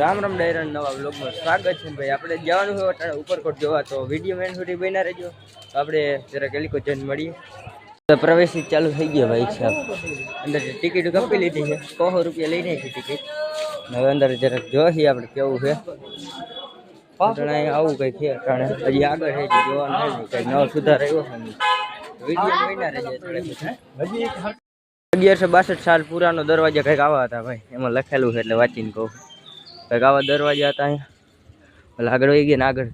રામ રામ ડાયરન નવા બ્લોગમાં સ્વાગત છે ભાઈ. આપણે જવાનું હોય અટાણે ઉપરકોટ જોવા, તો વીડિયો મેન સુધી બન્યા રહેજો. આપણે જરા ગલીકો જઈને મળીએ. પ્રવેશી ચાલુ થઈ ગયો ભાઈ છે. અંદર ટિકિટ કપી લીધી છે. સો રૂપિયા લઈ નાખી ટિકિટ હવે અંદર જરાક જોઈએ આપણે કેવું છે. અટાણે આવું કંઈ છે અટાણે. હજી આગળ છે હજી જોવાનું કંઈ નવો સુધાર આવ્યો છે વીડિયો બન્યા રહેજો અગિયારસો બાસઠ સાલ પુરાનો દરવાજા કંઈક આવા હતા ભાઈ. એમાં લખેલું છે એટલે વાંચીને કહું. કંઈક આવા દરવાજા હતા અહીંયા એટલે આગળ વહી ગયા ને આગળ.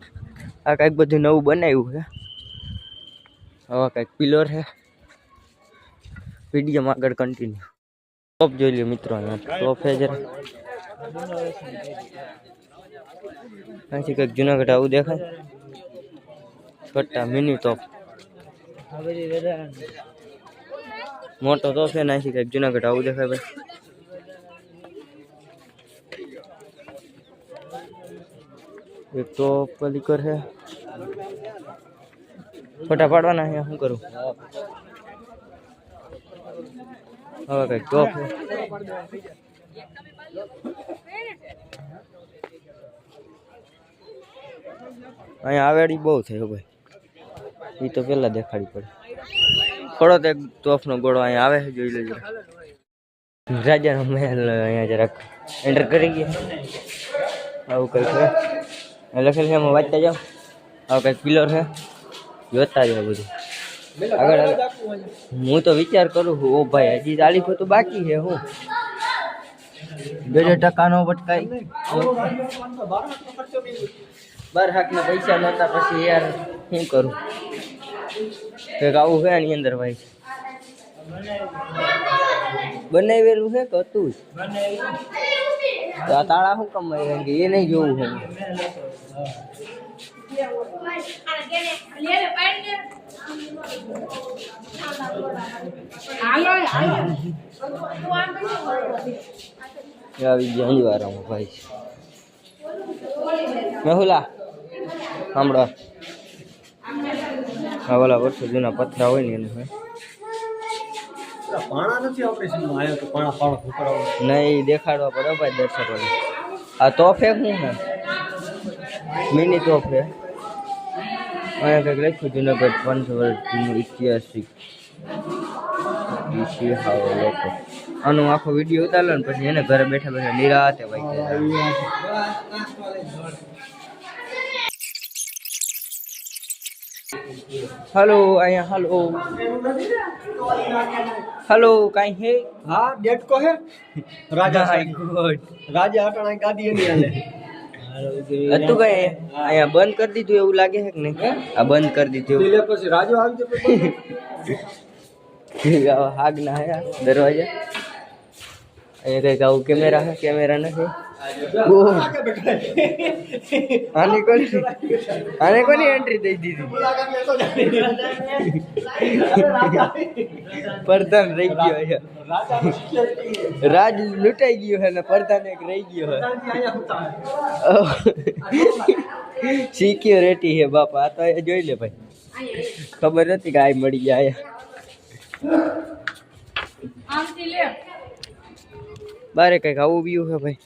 આ કંઈક બધું નવું બનાવ્યું છે. હવે કંઈક પિલર છે. વિડીયોમાં આગળ કન્ટિન્યુ ટોપ જોઈ લ્યો મિત્રો અહીંયા. ટોપ છે જરા. અહીંથી કંઈક જુનાગઢ આવું દેખાય. કટ્ટા મિની ટોપ મોટો તો છે ને અહીંથી કંઈક જુનાગઢ આવું દેખાય ભાઈ. એક તો પલીકર છે ફોટા પાડવાના છે શું કરું? હવે કઈ ટોપ છે અહીંયા આવેડી બહુ થયો ભાઈ. એ તો પેલા દેખાડી પડે. થોડો તો એક તોફનો ગોળો અહીંયા આવે જોઈ લેજો. રાજાનો મહેલ અહીંયા જરાક એન્ટર કરી ગયા. આવું કઈ લખેલ છે એમાં વાંચતા જાઓ આવું કંઈક પિલર છે જોતા જાઓ બધું આગળ હું તો વિચાર કરું છું ઓ ભાઈ હજી તારીખો તો બાકી છે હું બે બે ટકાનો પટકાઈ બાર હાકના પૈસા નહોતા પછી યાર શું કરું કંઈક આવું છે એની અંદર ભાઈ બનાવેલું છે કે હતું જ? તાળા શું કામ એ નહીં જોવું છે. આવી ગયા અંજવારામાં ભાઈ. મેહુલા, સાંભળો. હા ઓલા વર્ષો જૂના પથરા હોય ને એને પાણા નથી ઓપરેશનમાં આવ્યો તો પાણા પાણો ફૂકરાવો નહીં દેખાડવા પડે ભાઈ દર્શકોને. આ તોફે શું છે મિની તોફે અહીંયા કંઈક લખ્યું જુનાગઢ પાંચસો વર્ષ જૂનું ઐતિહાસિક હાવ લોકો. આનો આખો વીડિયો ઉતારલો ને પછી એને ઘરે બેઠા બેઠા નિરાતે ભાઈ હલો અહીંયા હલો હલો કાંઈ હે હા ડેટકો હે રાજા સાહેબ ગુડ રાજા અટાણા ગાદી એની હાલે હતું કઈ અહીંયા બંધ કરી દીધું એવું લાગે છે કે નહીં આ બંધ કરી દીધું એટલે પછી રાજો આવી જતો પછી હાગ ના હે આ દરવાજા અહીંયા કંઈક આવું કેમેરા છે કેમેરા નથી ઓહ, આગળ બેઠા આને કોની આને કોની એન્ટ્રી દઈ દીધી પ્રધાન રહી ગયો છે રાજ લૂંટાઈ ગયો છે ને પ્રધાન એક રહી ગયો છે સિક્યોરિટી છે બાપા આ તો એ જોઈ લે ભાઈ ખબર નથી કે આ મળી ગયા અહીંયા બારે કંઈક આવું વ્યૂ છે ભાઈ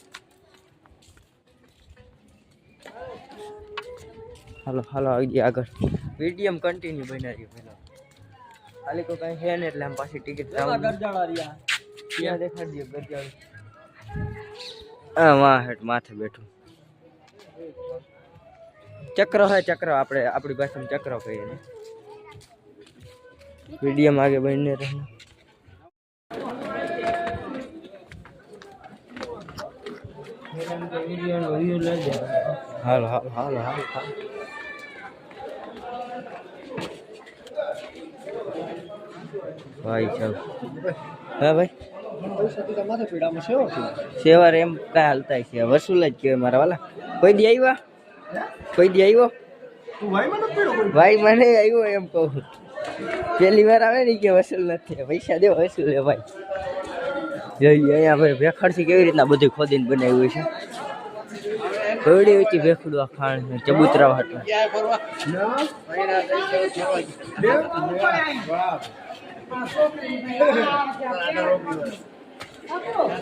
હાલો હાલો આવી ગયા આગળ મીડિયમ કન્ટિન્યુ બનાવી પેલો. ખાલી કોઈ કઈ હે ને એટલે આમ પાછી ટિકિટ ત્યાં દેખાડી દે ગરજાળું હા વાહ હેઠ માથે બેઠું. ચક્ર હોય ચક્ર. આપણે આપણી ભાષામાં ચક્ર કહીએ ને. મીડિયમ આગે બનીને રહે હાલો હાલો હાલો હાલો હાલો. ભાઈ સાહેબ હા ભાઈ? પૈસા માથે પીડામાં સેવા એમ કાંઈ હાલતા છે વસૂલ જ કહેવાય મારા વાલા. કોઈ દી આવ્યા કોઈ દી આવ્યો ભાઈ મને આવ્યો એમ કહું પહેલી વાર આવે ને કે વસૂલ નથી પૈસા દેવા વસૂલ હે ભાઈ. જોઈએ અહીંયા ભાઈ ભેખડથી કેવી રીતના બધું ખોદીને બનાવ્યું છે? ઘડી હતી ભેખડું આ ખાણ ચબૂતરા હતું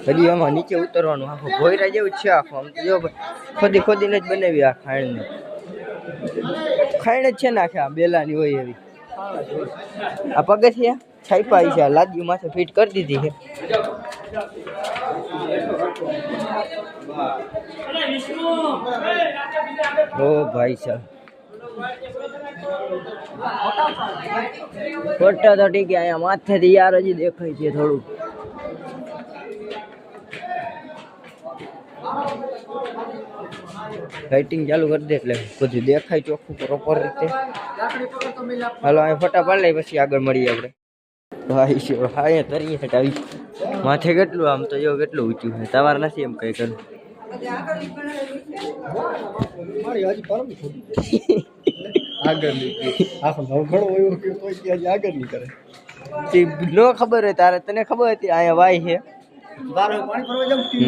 હજી આમાં નીચે ઉતરવાનું આખું ભોયરા જેવું છે આખું આમ જો ખોદી ખોદીને જ બનાવી આ ખાણને ખાણ જ છે ને આખે આ બેલાની હોય એવી. આ પગથિયા છાપા છે આ લાદીઓ માથે ફિટ કરી દીધી છે. ઓ ભાઈ સાહેબ. ફોટા તો ઠીક અહીંયા માથેથી યાર હજી દેખાય છે થોડું લાઇટિંગ ચાલુ કરી દે એટલે બધું દેખાય ચોખ્ખું પ્રોપર રીતે. હાલો, અહીંયા ફોટા પાડી લઈ પછી આગળ મળીએ આપણે. ભાઈ છે હા અહીંયા તરીએ હટાવી માથે કેટલું આમ તો જો કેટલું ઊંચું છે તમારે નથી એમ કઈ કરું મારી હજી પરમ આગળની આગળ ખબર હોય તારે તને ખબર હતી અહીંયા વાય છે? પાણી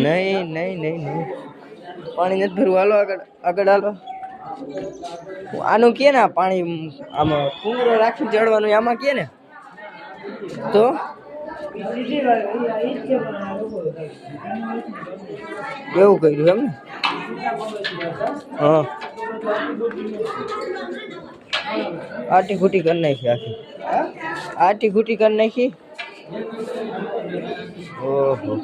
નહીં નહીં નહીં નહીં. પાણી નથી ભરવું. હાલો આગળ આગળ હાલો. આનું કે ને પાણી આમાં કુંગરો રાખીને ચડવાનું આમાં કે ને? તો? એવું કર્યું એમ ને? હા. આટી ખૂટી કરી નાખી આખી. આટી ખૂટી કરી નાખી? ઓહો.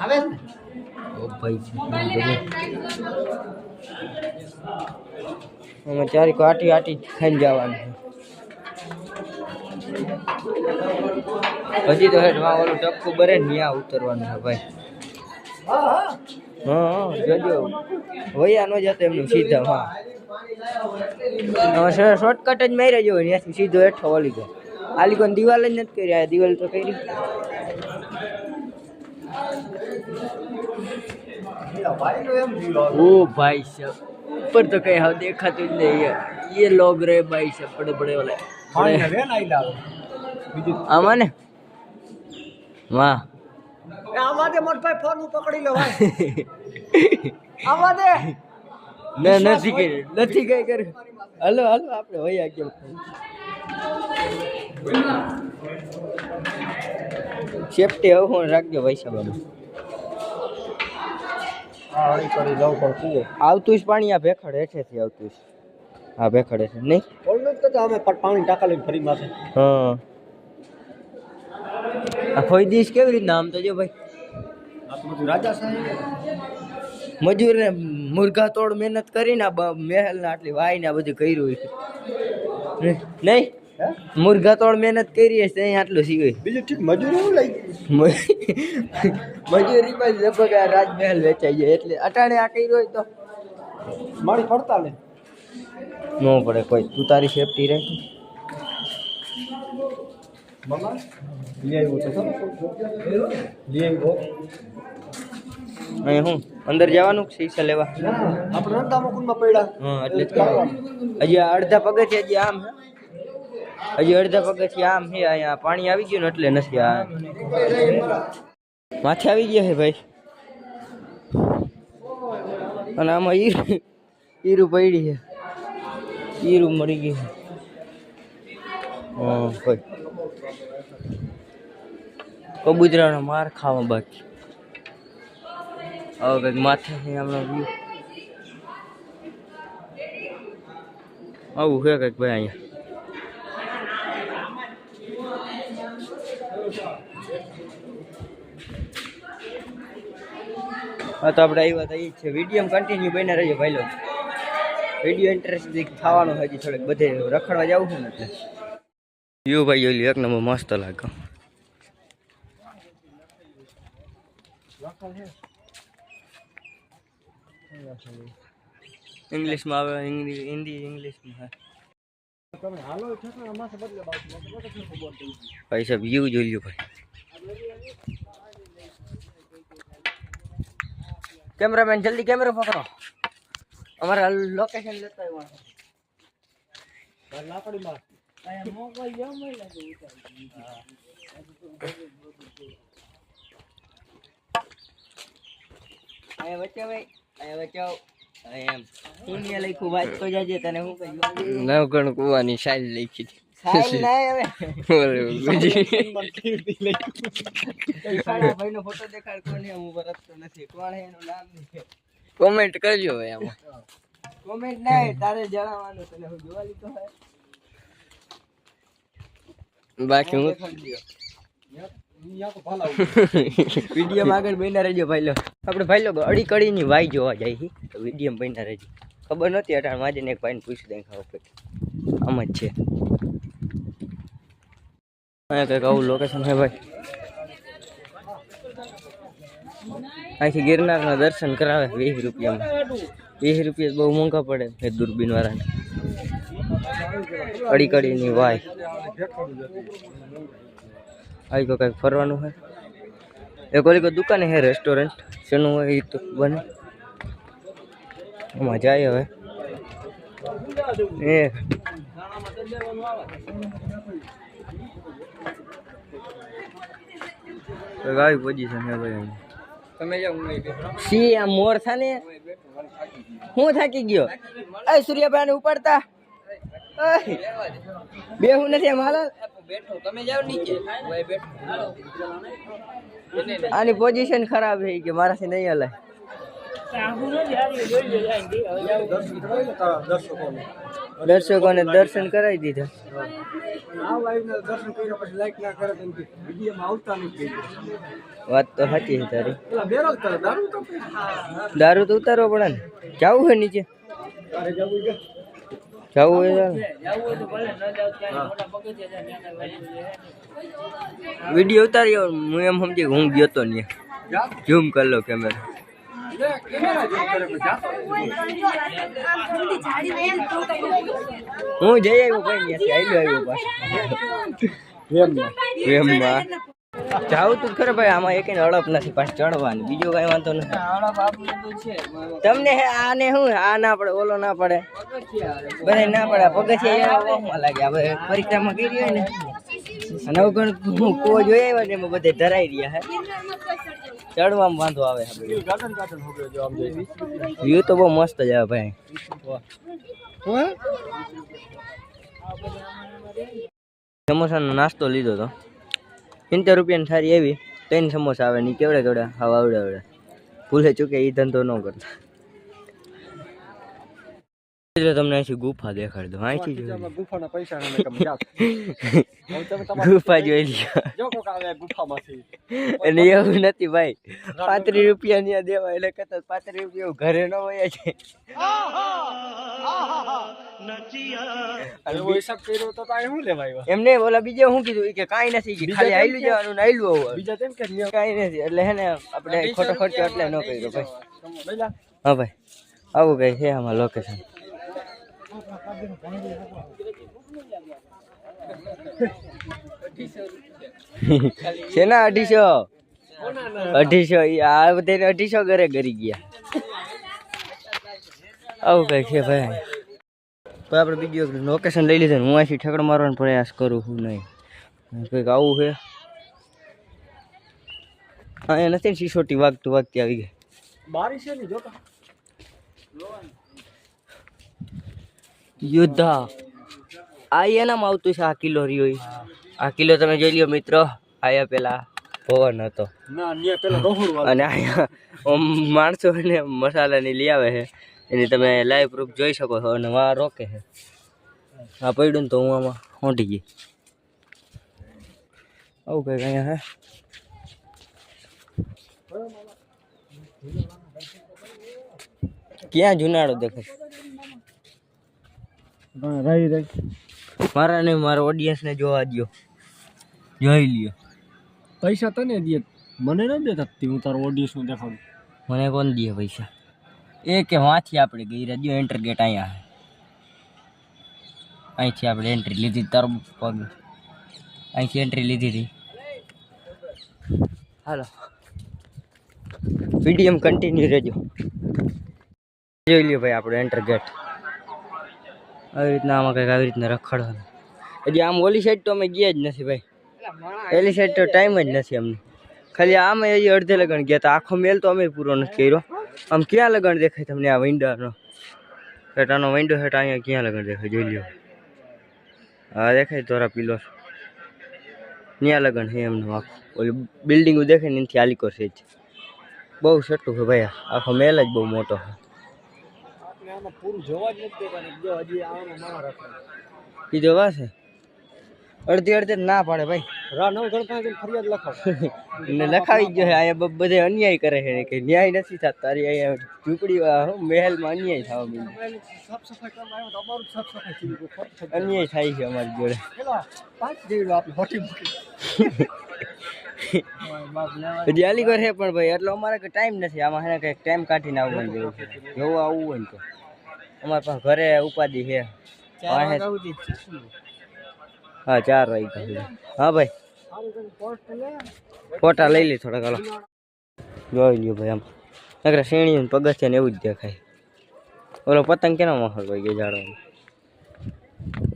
આવે ઓ ભાઈ અમે ચારી આટી આટી ખાઈને જવાનું છે. હજી તો હેઠ માં ઓલું ટપકું બરે ને ત્યાં ઉતરવાનું છે ભાઈ હા હા હા હા જોજો વયા ન જતો એમનું સીધા હા હવે શોર્ટકટ જ માર્યા જો ત્યાંથી સીધો હેઠો વળી ગયો આલી કોઈ દિવાલ જ નથી કરી આ દિવાલ તો કરી ભાઈ નો એમ જીવો ओ भाई साहब ऊपर तो कहीं हाँ देखा तो नहीं है ये लोग रहे भाई साहब बड़े बड़े वाले આમાં ને વાહ. આમાં દે મોટ ભાઈ ફોન પકડી લો ભાઈ આવા દે. ના નથી કરી નથી કઈ કર્યું. હલો હાલો આપણે વયા કેમ સેફટી હવે હું રાખજો ભાઈ સાહેબ આમાં. કરી આવતું જ પાણી આ ભેખડ હેઠેથી આવતું જ. હા ભેખડ હેઠે નહીં? બોલ નથી તો અમે પાણી ટાંકા લઈને ફરી માથે. હા. આ ખોઈ કેવી રીતના આમ તો જો ભાઈ? રાજા સાહેબ. મજૂરને મુર્ગા તોડ મહેનત કરીને મહેલને આટલી વાઈને આ બધું કર્યું હોય છે નહીં? હે? મુર્ગા તોડ મહેનત કરી હશે ત્યાં આટલું સીવે બીજું ઠીક મજૂરી એવું લઈ મજૂરી માં લગભગ આ રાજમહેલ વેચાઈ જાય એટલે અટાણે આ કર્યું હોય તો. મારી પડતા ને ન પડે કોઈ. તું તારી સેફટી આવ્યો અહીં હું? અંદર જવાનું શીશા લેવા? આપણે નતા મુકુંદમાં પડ્યા. હા એટલે હજી અડધા પગથિયા હજી આમ હે. હજી અડધા પગથિયા આમ હે અહીંયા પાણી આવી ગયું ને એટલે નથી આ. માથે આવી ગયા છે ભાઈ. અને આમાં ઈરું ઈરું પડી છે ઈરું મળી ગઈ. છે કબૂતરાનો માર ખાવા બાકી. હવે કંઈક માથે હમણાં વ્યૂ આવું છે કંઈક ભાઈ અહીંયા. હા તો આપણે આવ્યા હતા એ છે. વીડિયો કન્ટિન્યુ બને રહીએ ભાઈ લોકો વીડિયો ઇન્ટરેસ્ટિંગ થવાનો હજી થોડેક બધે રખડવા જવું છે ને એટલે. યુ ભાઈ ઓલી એક નંબર મસ્ત લાગે. ઇંગ્લિશમાં આવે હિન્દી હિન્દી ઇંગ્લિશમાં આવે. તમે હાલો ઠેકડા અમાસે બદલે બાજુ ભાઈ સાહેબ વ્યૂ જોઈ લ્યો ભાઈ. કેમેરામેન જલ્દી કેમેરો પકડો. અમારે લોકેશન લેતા આવ્યો કહ્યું નવગણ કુવાની સાઈલ લખી ભાઈ નો ફોટો દેખાડ કોને? હું બરતતો નથી. કોણ એનું નામ નહીં. કોમેન્ટ કરજો ભાઈ આમાં. કોમેન્ટ ના તારે જણાવવાનું તને હું જોવા લીધો હે. બાકી હું? વીડિયો આગળ બન્યા રહેજો ભાઈ લો આપણે ભાઈ લોકો અડી કડીની વાઈ જોવા જાય તો વીડિયો બન્યા રહેજો. ખબર નથી અટાણ માજે એક ભાઈને પૂછી દઈ ખાવ આમ જ છે. અહીંયા કંઈક આવું લોકેશન છે ભાઈ. અહીંથી ગિરનારના દર્શન કરાવે વીસ રૂપિયામાં. વીસ રૂપિયા બહુ મોંઘા પડે એ દૂરબીન વાળાને અડી કડીની વાય. આવી તો કંઈક ફરવાનું હોય? એક ઓલી કોઈ દુકાન હે રેસ્ટોરન્ટ શેનું હોય એ તો બને. એમાં જાય હવે. એ. ગાય પોઝિશન હે ભાઈ. સી આ મોર થા ને? હું થાકી ગયો? એ સૂર્યભાઈ ને ઉપાડતા. બે હું નથી આમ હાલો. આની પોઝિશન ખરાબ છે કે મારાથી નહીં હલાય. દર્શકોને. દર્શન કરાવી દીધા. વાત તો સાચી છે તારી. દારૂ તો ઉતારવો પડે ને. જવું હોય નીચે? જવું હોય વીડિયો ઉતારી હું એમ સમજી હું ગયો તો ને. ઝૂમ કરી લો કેમેરા હું જઈ આવ્યો ભાઈ આવ્યો પાછો. એમમાં તું ખરો ભાઈ, આમાં એક અડપ નથી, પાછ ચડવાની. બીજો કઈ વાંધો નથી. તમને હે, આને શું આ ના પડે, ઓલો ના પડે. બધા ના પડે પગથિયા લાગે હવે પરિક્રમા કરી હોય ને. ઘણું હું કુવો જોઈ આવ્યા ને બધે ધરાઈ રહ્યા હે. ચડવામાં વાંધો આવે વ્યૂ તો બહુ મસ્ત જ આવે ભાઈ. સમોસાનો નાસ્તો લીધો તો. સિત્તેર રૂપિયાની સારી એવી. ત્રણ સમોસા આવે ને કેવડે કેવડે? હાવ આવડે આવડે. ભૂલે ચૂકે એ ધંધો ન કરતા. એટલે તમને અહીંથી ગુફા દેખાડી દઉં. અહીંથી જોઈ લો. ગુફાના પૈસા ને કમ યાદ હવે તમે તમારા ગુફા જોઈ લ્યો. જો કોક આવે ગુફામાંથી. અને એવું નથી ભાઈ. પાંત્રીસ રૂપિયા ની દેવા એટલે કદાચ પાંત્રીસ રૂપિયા ઘરે ન હોય છે એવો હિસાબ કર્યો તો તો આ શું લેવા આવ્યા એમને ઓલા બીજા શું કીધું? ઈ કે કાંઈ નથી કે ખાલી આયલું જવાનું ને આયલું આવવાનું બીજા તેમ કે ન્યા. કાંઈ નથી એટલે હે ને આપણે ખોટો ખર્ચો એટલે ન કર્યો ભાઈ. લઈ લા. હા ભાઈ. આવું કઈ છે આમાં લોકેશન છે ને અઢીસો? અઢીસો આ બધાને અઢીસો ઘરે ગરી ગયા. આવું કઈ છે ભાઈ. તો આપણે બીજું લોકેશન લઈ લીધું હું અહીંથી ઠકડો મારવાનો પ્રયાસ કરું છું નહીં. કંઈક આવું છે. હા અહીંયા નથી ને સિસોટી વાગતું વાગતી આવી ગઈ. બારી છે ને જો તો યોદ્ધા. આ એનામાં આવતું છે આ કિલો રહ્યો. આ કિલો તમે જોઈ લ્યો મિત્રો આયા પેલા પવન હતો. અને અહીંયા આમ માણસો ને મસાલાની લઈ આવે છે. એની તમે લાઈવ પ્રૂફ જોઈ શકો છો અને વા રોકે છે. આ પડ્યું તો હું આમાં હોંટી ગઈ. આવું કંઈક અહીંયા હે. ક્યાં જુનાળો દેખાય? રહી રહી. મારા ને મારા ઓડિયન્સને જોવા દ્યો. જોઈ લ્યો. પૈસા તને દે. મને ન દેતા તી હું તારો ઓડિયન્સનું દેખાડું. મને કોણ દે પૈસા? એ કે વાંથી આપણે ગઈ રહ્યા એન્ટર ગેટ અહીંયા. અહીંથી આપણે એન્ટ્રી લીધી તારો પગ. અહીંથી એન્ટ્રી લીધી હતી. હાલો. વિડીયમ કન્ટિન્યુ રહેજો. જોઈ લ્યો ભાઈ આપણો એન્ટર ગેટ આવી રીતના આમાં કંઈક આવી રીતના રખડવાનું. હજી આમ ઓલી સાઈડ તો અમે ગયા જ નથી ભાઈ. પેલી સાઈડ તો ટાઈમ જ નથી અમને. ખાલી આમ હજી અડધે લગન ગયા હતા આખો મેલ તો અમે પૂરો નથી કર્યો. આમ ક્યાં લગન દેખાય તમને આ વિન્ડોનો હેટાનો વિન્ડો હેઠ અહીંયા ક્યાં લગન દેખાય? જોઈ લ્યો. હા દેખાય ધોરા પીલો ત્યાં લગન છે એમનું આખું. ઓલી બિલ્ડિંગ દેખાય ને એનાથી આલીકો છે બહુ સટ્ટું છે ભાઈ આખો મેલ જ બહુ મોટો છે. આમાં પૂરું જોવા જ નથી જો હજી આમાં મારા રાખે. એ જોવા છે? અડધી અડધી ના પાડે ભાઈ. રા નવ ગણપણ ફરિયાદ લખાવ ને લખાવી જ ગયો છે બધે અન્યાય કરે છે. કે ન્યાય નથી થતો તારી અહીંયા ઝૂંપડી મહેલમાં અન્યાય થવા માંડ્યો અન્યાય થાય છે અમારી જોડે. પાંચ જેવી આપણે હોટી મૂકી હજી આલી ઘર પણ ભાઈ એટલો અમારે કઈ ટાઈમ નથી. આમાં હે કંઈક ટાઈમ કાઢીને આવવાનું જેવું જોવું આવવું હોય ને તો. અમારે પાસે ઘરે ઉપાધિ છે. હા ચાર સુધી. હા ભાઈ. ફોટા લઈ લે થોડા ચાલો જોઈ લ્યો ભાઈ આમ. નકરા શેણી ને પગથિયા ને એવું જ દેખાય. ઓલો પતંગ કેનો માહોલ ભાઈ ગયો જાડવાનો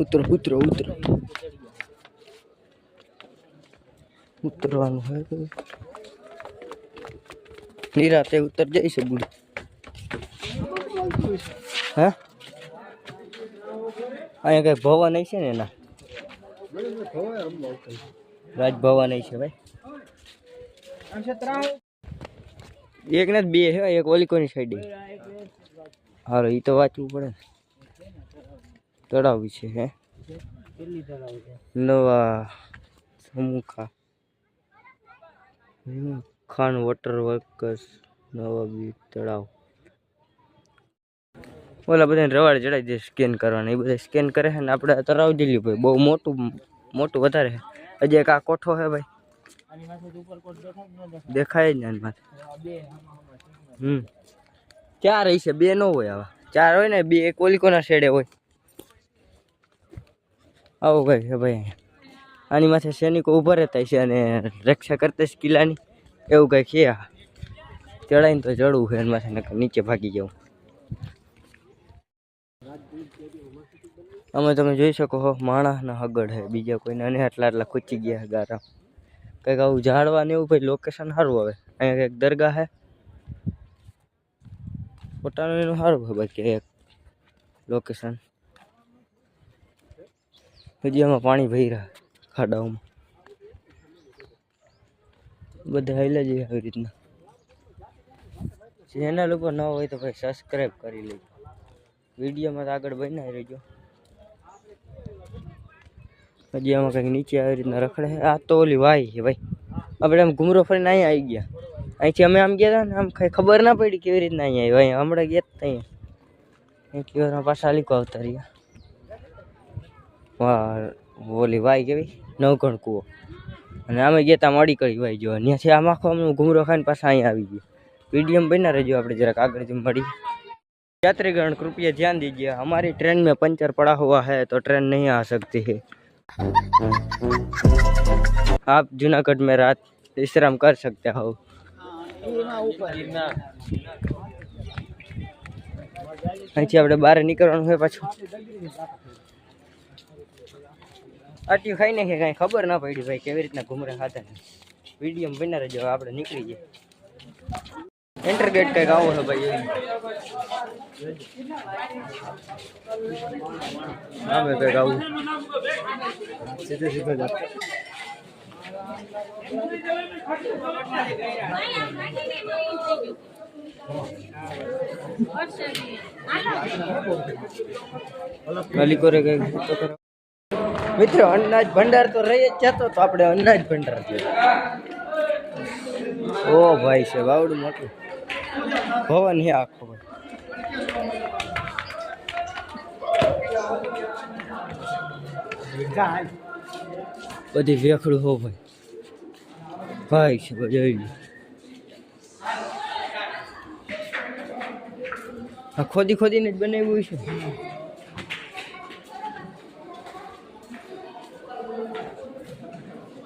ઉતરો ઉતરો ઉતરો. ઉતરવાનું હોય નિરાતે ઉતર જઈશ બુડી. અહીંયા કઈ ભવન નહીં છે ને એના? રાજભવન છે ભાઈ. એક ને બે છે, એક ઓલિકોની સાઈડ હાલો એ તો વાંચવું પડે તળાવ છે, હે? નવા સમુખા. ખાન વોટર વર્કર્સ નવા બી તળાવ. ઓલા બધાને રવાડ ચડાવી દે સ્કેન કરવાના. એ બધા સ્કેન કરે છે ને આપણે તરાવી દેલી ભાઈ બહુ મોટું મોટું વધારે છે. હજી એક આ કોઠો છે ભાઈ. દેખાય જ ને માથે. હમ. ચાર હશે, બે ન હોય આવા. ચાર હોય ને, બે એક ઓલી કોના શેડે હોય. આવો ભાઈ છે ભાઈ. આની માથે સૈનિકો ઊભા રહેતા છે અને રક્ષા કરતા છે કિલ્લાની. એવું કંઈક છે ચડાઈને તો ચડવું છે એના માથે નીચે ભાગી જવું. અમે તમે જોઈ શકો હો, માણસના હગડ છે બીજા કોઈને અને આટલા આટલા ખૂચી ગયા ગારા. કંઈક આવું ઝાડવા ને એવું ભાઈ લોકેશન સારું આવે અહીંયા કંઈક દરગાહ છે પોતાનું એનું સારું છે બાકી એક લોકેશન હજી એમાં પાણી ભરી રહ્યા ખાડાઓમાં. બધા હેલા જઈએ આવી રીતના. જેના ઉપર ન હોય તો ભાઈ સબસ્ક્રાઈબ કરી લેજો. વિડીયોમાં આગળ બનાવી રહેજો. હજી આમાં કંઈક નીચે આવી રીતના રખડે છે આ તો ઓલી વાય છે ભાઈ આપણે આમ ઘૂમરો ફરીને અહીંયા આવી ગયા અહીંથી અમે આમ ગયા હતા ને આમ કઈ ખબર ના પડી કેવી રીતના અહીંયા આવ્યા અહીંયા હમણાં ગયા હતા અહીંયા એટલી વારમાં પાછા લીકો આવતા રહ્યા વાહ ઓલી વાય કેવી નવગણ કૂવો અને અમે ગયા તા મળી કરી વાય જો ત્યાંથી આમ આખો અમે ઘૂમરો ખાઈને પાછા અહીંયા આવી ગયા वीडियो में बना रहिए આપણે જરાક આગળ જઈને મળી यात्रीगण कृपया ध्यान दीजिए हमारी ट्रेन में पंचर पड़ा हुआ है तो ट्रेन नहीं आ सकती है आप जूनागढ़ में रात विश्राम कर सकते हो અહીંથી આપણે બહાર નીકળવાનું હોય પાછું આટલું ખાઈ નાખીએ કાંઈ ખબર ના પડી ભાઈ કેવી રીતના ઘૂમરા ખાતા વિડીયો બના રહેજો હવે આપણે નીકળી જઈએ એન્ટર ગેટ કંઈક આવો છે ભાઈ આમે કંઈક આવું સીધે સીધે જ ગાલી કરે. કઈ મિત્રો અનાજ ભંડાર તો રહી જ જતો તો આપણે અનાજ ભંડાર જોયો. ઓ ભાઈ છે વાવડું મોટું. ભવન હે આખો. ભાઈ બધી વેખડું હો ભાઈ. ભાઈ છે લો. આ ખોદી ખોદીને જ બનાવ્યું છે.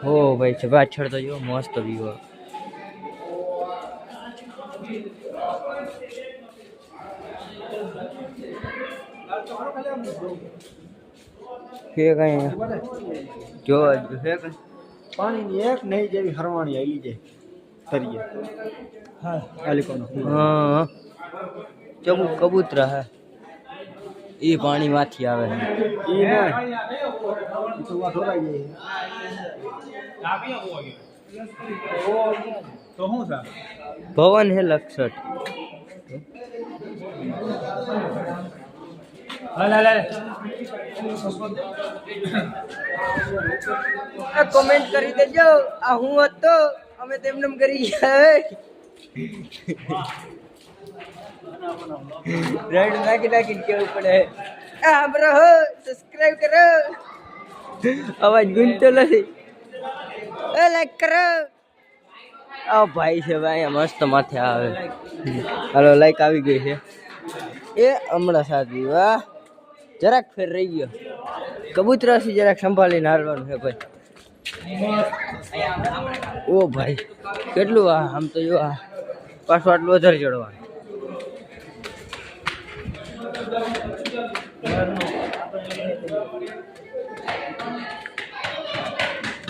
હો ભાઈ છે, પાછળ તો જો મસ્ત વ્યૂ કે કઈ જોવા જ છે કઈ પાણીની એક નહીં જેવી હરવાણી આવી જાય તરીએ હા આલિકોનો હા ચબુ કબૂતરા હે એ પાણીમાંથી આવે છે ઈ નહીં સુવા ઢોરાઈ જાય તો શું છે ભવન હે લક્ષટ હાલ હાલ હાલ કોમેન્ટ કરી દેજો. આ હું હતો, અમે તેમને કરી ગયા રેડ નાખી નાખી કેવું પડે? આ બ્રો સબસ્ક્રાઇબ કરો. અવાજ ગુંજતો નથી. એ લાઈક કરો. આ ભાઈ છે ભાઈ મસ્ત માથે આવે. હાલો લાઈક આવી ગઈ છે. એ હમણાં સાચી, વાહ. જરાક ફેર રહી ગયો. કબૂતરાથી જરાક સંભાળીને હારવાનું છે ભાઈ. ઓ ભાઈ, કેટલું આ, આમ તો જો આ પાછું આટલું વધારે ચડવાનું.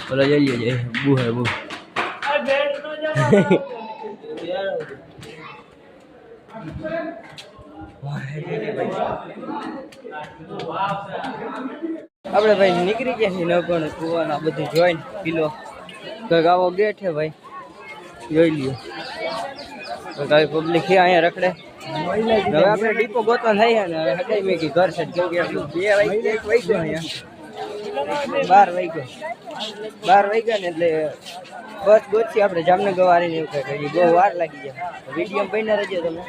બોલો જઈએ જઈએ. બુ હે બુ આપણે ભાઈ નીકળી ગયા છીએ નકોને કુવાના બધું જોઈને કિલો. કંઈક આવો ગેટ ભાઈ. જોઈ લ્યો. કંઈક આવી પબ્લિક છે અહીંયા રખડે. હવે આપણે ડીપો ગોતવા થઈ ને, હવે હટાઈ મેં ઘર છે કેમ કે બે વાગી એક વાગ્યો અહીંયા. બાર વાગ્યો. બાર વાગ્યા ને એટલે બસ ગોતથી આપણે જામનગર વાળીને એવું કંઈક. બહુ વાર લાગી જાય વીડિયો બન્યા રહેજો તમે.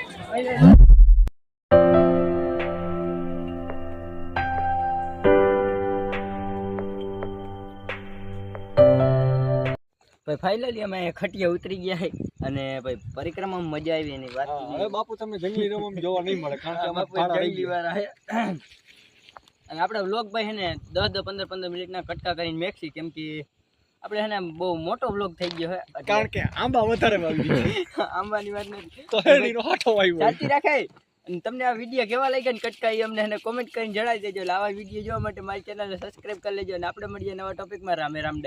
ફાઇનલી અમે ખટીયા ઉતરી ગયા અને ભાઈ પરિક્રમા મજા આવી એની વાત હવે બાપુ તમે જંગલી રમમ જોવા નહીં મળે કારણ કે બાપુ જંગલી વાર આયા. અને આપણે વ્લોગ ભાઈ હે ને દસ દસ પંદર પંદર મિનિટના કટકા કરીને મેક્સી કેમ કે આપણે હે ને બહુ મોટો વ્લોગ થઈ ગયો છે કારણ કે આંબા વધારે વાવી. આંબાની વાત નથી. તો હેડીનો હાથો આવ્યો સાચી અને તમને આ વીડિયો કેવા લાગ્યા ને કટકા એ અમને એને કોમેન્ટ કરીને જણાવી દેજો. આવા વીડિયો જોવા માટે મારી ચેનલને સબસ્ક્રાઈબ કરી લેજો. અને આપણે મળીએ નવા ટોપિકમાં રામે રામ